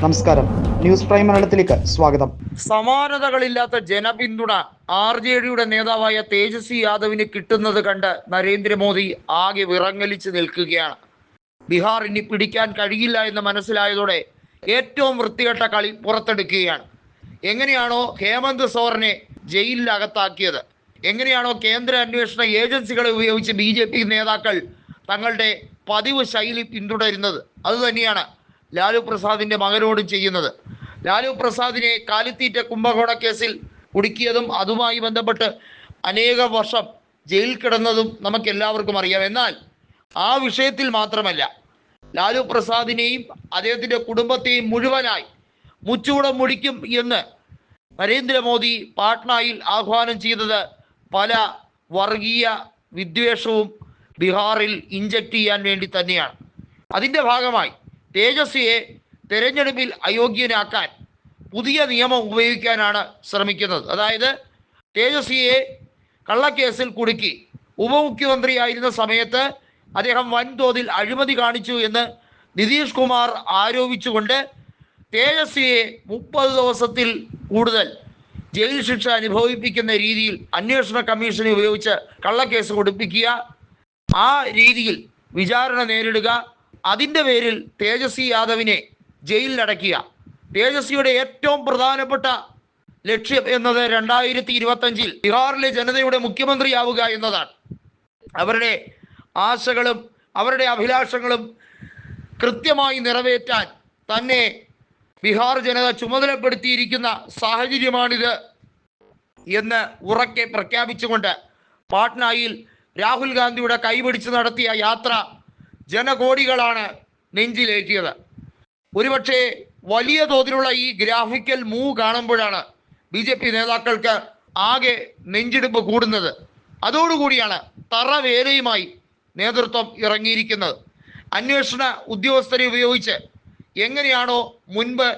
നമസ്കാരം. News prime മലയാളത്തിലേക്ക് സ്വാഗതം. സമാനതകളില്ലാത്ത ജനപിന്തുണ ആർ ജെ ഡിയുടെ നേതാവായ തേജസ്വി യാദവിന് കിട്ടുന്നത് കണ്ട് നരേന്ദ്രമോദി ആകെ വിറങ്ങലിച്ച് നിൽക്കുകയാണ്. ബീഹാർ ഇനി പിടിക്കാൻ കഴിയില്ല എന്ന് മനസ്സിലായതോടെ ഏറ്റവും വൃത്തികെട്ട കളി പുറത്തെടുക്കുകയാണ്. എങ്ങനെയാണോ ഹേമന്ത് സോറനെ ജയിലിലകത്താക്കിയത്? എങ്ങനെയാണോ കേന്ദ്ര അന്വേഷണ ഏജൻസികളെ ഉപയോഗിച്ച് ബി നേതാക്കൾ തങ്ങളുടെ പതിവ് ശൈലി പിന്തുടരുന്നത്? അതുതന്നെയാണ് ലാലു പ്രസാദിന്റെ മകനോടും ചെയ്യുന്നത്. ലാലു പ്രസാദിനെ കാലിത്തീറ്റ കുംഭകോണ കേസിൽ കുടുക്കിയതും അതുമായി ബന്ധപ്പെട്ട് അനേക വർഷം ജയിൽ കിടന്നതും നമുക്ക് എല്ലാവർക്കും അറിയാം. എന്നാൽ ആ വിഷയത്തിൽ മാത്രമല്ല ലാലു പ്രസാദിനെയും അദ്ദേഹത്തിന്റെ കുടുംബത്തെയും മുഴുവനായി മുച്ചുകൂടം മുടിക്കും എന്ന് നരേന്ദ്രമോദി പാട്നയിൽ ആഹ്വാനം ചെയ്തത് പല വർഗീയ വിദ്വേഷവും ബീഹാറിൽ ഇഞ്ചക്ട് ചെയ്യാൻ വേണ്ടി തന്നെയാണ്. അതിന്റെ ഭാഗമായി തേജസ്വിയെ തെരഞ്ഞെടുപ്പിൽ അയോഗ്യനാക്കാൻ പുതിയ നിയമം ഉപയോഗിക്കാനാണ് ശ്രമിക്കുന്നത്. അതായത് തേജസ്വിയെ കള്ളക്കേസിൽ കുടുക്കി ഉപമുഖ്യമന്ത്രിയായിരുന്ന സമയത്ത് അദ്ദേഹം വൻതോതിൽ അഴിമതി കാണിച്ചു എന്ന് നിതീഷ് കുമാർ ആരോപിച്ചുകൊണ്ട് തേജസ്വിയെ മുപ്പത് ദിവസത്തിൽ കൂടുതൽ ജയിൽ ശിക്ഷ അനുഭവിപ്പിക്കുന്ന രീതിയിൽ അന്വേഷണ കമ്മീഷനെ ഉപയോഗിച്ച് കള്ളക്കേസ് കൊടുപ്പിക്കുക. ആ രീതിയിൽ വിചാരണ നേരിടുക. അതിന്റെ പേരിൽ തേജസ്വി യാദവിനെ ജയിലിലടക്കുക തേജസ്വിയുടെ ഏറ്റവും പ്രധാനപ്പെട്ട ലക്ഷ്യം എന്നത് രണ്ടായിരത്തി ഇരുപത്തഞ്ചിൽ ബീഹാറിലെ ജനതയുടെ മുഖ്യമന്ത്രിയാവുക എന്നതാണ്. അവരുടെ ആശകളും അവരുടെ അഭിലാഷങ്ങളും കൃത്യമായി നിറവേറ്റാൻ തന്നെ ബീഹാർ ജനത ചുമതലപ്പെടുത്തിയിരിക്കുന്ന സാഹചര്യമാണിത് എന്ന് ഉറക്കെ പ്രഖ്യാപിച്ചുകൊണ്ട് പാട്നായിൽ രാഹുൽ ഗാന്ധിയുടെ കൈപിടിച്ച് നടത്തിയ യാത്ര ജനകോടികളാണ് നെഞ്ചിലേറ്റിയത്. ഒരുപക്ഷെ വലിയ തോതിലുള്ള ഈ ഗ്രാഫിക്കൽ മൂ കാണുമ്പോഴാണ് ബി ജെ പി നേതാക്കൾക്ക് ആകെ നെഞ്ചിടിപ്പ് കൂടുന്നത്. അതോടുകൂടിയാണ് തറവേലയുമായി നേതൃത്വം ഇറങ്ങിയിരിക്കുന്നത്. അന്വേഷണ ഉദ്യോഗസ്ഥരെ ഉപയോഗിച്ച് എങ്ങനെയാണോ മുൻപ്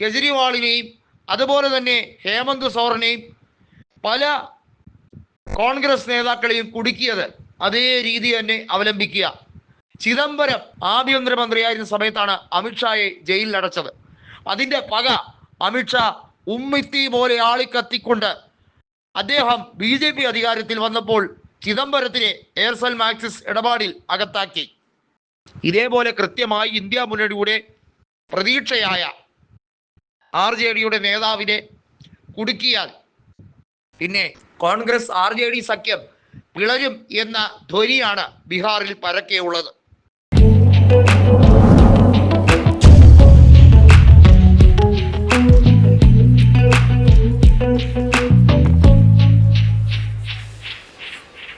കെജ്രിവാളിനെയും അതുപോലെ തന്നെ ഹേമന്ത് സോറനെയും പല കോൺഗ്രസ് നേതാക്കളെയും കുടുക്കിയത്. അതേ രീതി തന്നെ അവലംബിക്കുക. ചിദംബരം ആഭ്യന്തരമന്ത്രിയായിരുന്ന സമയത്താണ് അമിത്ഷായെ ജയിലിലടച്ചത്. അതിന്റെ പക അമിത്ഷാ ഉമ്മിത്തി പോലെ ആളിക്കത്തിക്കൊണ്ട് അദ്ദേഹം ബി ജെ പി അധികാരത്തിൽ വന്നപ്പോൾ ചിദംബരത്തിനെ എയർസെൽ മാക്സിസ് ഇടപാടിൽ അകത്താക്കി. ഇതേപോലെ കൃത്യമായി ഇന്ത്യ മുന്നണിയുടെ പ്രതീക്ഷയായ ആർ ജെ ഡിയുടെ നേതാവിനെ കുടുക്കിയാൽ പിന്നെ കോൺഗ്രസ് ആർ ജെ ഡി സഖ്യം പിളരും എന്ന ധ്വനിയാണ് ബീഹാറിൽ പരക്കെയുള്ളത്